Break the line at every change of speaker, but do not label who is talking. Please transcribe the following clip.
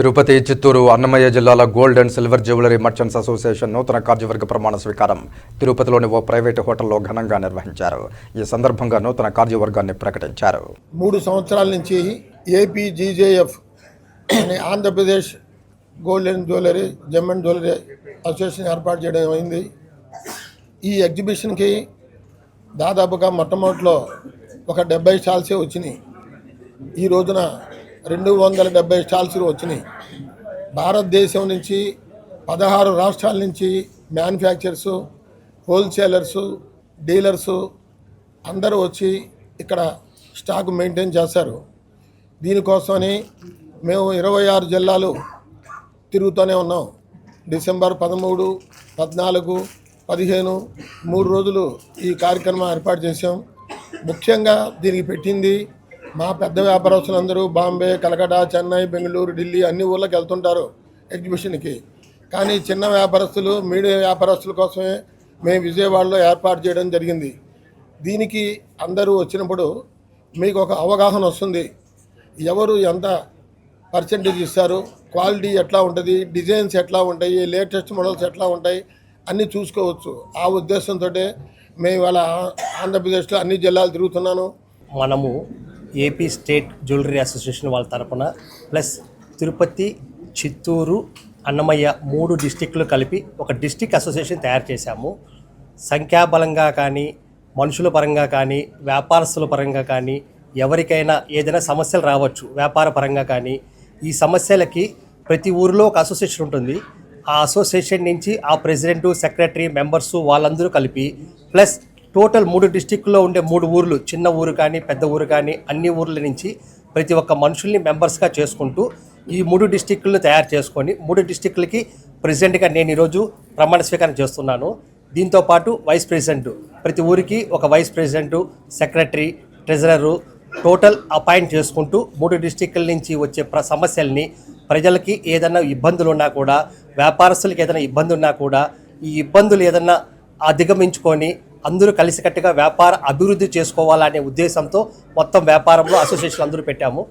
తిరుపతి చిత్తూరు అన్నమయ్య జిల్లాల gold and silver jewellery merchants association నూతన కార్యవర్గ ప్రమాణ స్వీకారం తిరుపతిలోని ఓ ప్రైవేటు హోటల్లో ఘనంగా నిర్వహించారు. ఈ సందర్భంగా నూతన కార్యవర్గాన్ని ప్రకటించారు.
మూడు సంవత్సరాల నుంచి ఏపీజీజేఎఫ్ అనే Andhra Pradesh gold and jewellery gem and jewellery association ఏర్పాటు చేయడం అయింది. ఈ ఎగ్జిబిషన్కి దాదాపుగా మొట్టమొదటిలో ఒక డెబ్బై స్టాల్సే వచ్చినాయి. ఈ రోజున రెండు వందల డెబ్బై స్టాల్స్ వచ్చినాయి. భారతదేశం నుంచి పదహారు రాష్ట్రాల నుంచి మ్యానుఫ్యాక్చర్స్ హోల్సేలర్స్ డీలర్స్ అందరూ వచ్చి ఇక్కడ స్టాక్ మెయింటైన్ చేస్తారు. దీనికోసమని మేము ఇరవై ఆరు జిల్లాలు తిరుగుతూనే ఉన్నాం. డిసెంబర్ పదమూడు పద్నాలుగు పదిహేను మూడు రోజులు ఈ కార్యక్రమం ఏర్పాటు చేసాం ముఖ్యంగా దీనికి పెట్టింది మా పెద్ద వ్యాపారస్తులందరూ బాంబే కలకటా చెన్నై బెంగళూరు ఢిల్లీ అన్ని ఊర్లకు వెళ్తుంటారు ఎగ్జిబిషన్కి. కానీ చిన్న వ్యాపారస్తులు మీడియా వ్యాపారస్తుల కోసమే మేము విజయవాడలో ఏర్పాటు చేయడం జరిగింది. దీనికి అందరూ వచ్చినప్పుడు మీకు ఒక అవగాహన వస్తుంది. ఎవరు ఎంత పర్సంటేజ్ ఇస్తారు క్వాలిటీ ఎట్లా ఉంటుంది డిజైన్స్ ఎట్లా ఉంటాయి లేటెస్ట్ మోడల్స్ ఎట్లా ఉంటాయి అన్నీ చూసుకోవచ్చు. ఆ ఉద్దేశంతో మేము ఇవాళ ఆంధ్రప్రదేశ్లో అన్ని జిల్లాలు తిరుగుతున్నాను.
మనము ఏపీ స్టేట్ జ్యువెలరీ అసోసియేషన్ వాళ్ళ తరపున ప్లస్ తిరుపతి చిత్తూరు అన్నమయ్య మూడు డిస్టిక్లు కలిపి ఒక డిస్టిక్ అసోసియేషన్ తయారు చేశాము. సంఖ్యాబలంగా కానీ మనుషుల పరంగా కానీ వ్యాపారస్తుల పరంగా కానీ ఎవరికైనా ఏదైనా సమస్యలు రావచ్చు వ్యాపార పరంగా కానీ ఈ సమస్యలకి ప్రతి ఊరిలో ఒక అసోసియేషన్ ఉంటుంది. ఆ అసోసియేషన్ నుంచి ఆ ప్రెసిడెంట్ సెక్రటరీ మెంబర్సు వాళ్ళందరూ కలిపి ప్లస్ టోటల్ మూడు డిస్టిక్లో ఉండే మూడు ఊర్లు చిన్న ఊరు కానీ పెద్ద ఊరు కానీ అన్ని ఊర్ల నుంచి ప్రతి ఒక్క మనుషుల్ని మెంబర్స్గా చేసుకుంటూ ఈ మూడు డిస్టిక్లను తయారు చేసుకొని మూడు డిస్టిక్లకి ప్రెసిడెంట్గా నేను ఈరోజు ప్రమాణ స్వీకారం చేస్తున్నాను. దీంతో పాటు వైస్ ప్రెసిడెంట్ ప్రతి ఊరికి ఒక vice president secretary treasurer total appoint చేసుకుంటూ మూడు డిస్టిక్ల నుంచి వచ్చే ప్ర సమస్యల్ని ప్రజలకి ఏదైనా ఇబ్బందులు ఉన్నా కూడా వ్యాపారస్తులకి ఏదైనా ఇబ్బంది ఉన్నా కూడా ఈ ఇబ్బందులు ఏదైనా అధిగమించుకొని అందరూ కలిసికట్టుగా వ్యాపార అభివృద్ధి చేసుకోవాలనే ఉద్దేశంతో మొత్తం వ్యాపారంలో అసోసియేషన్ అందరూ పెట్టాము.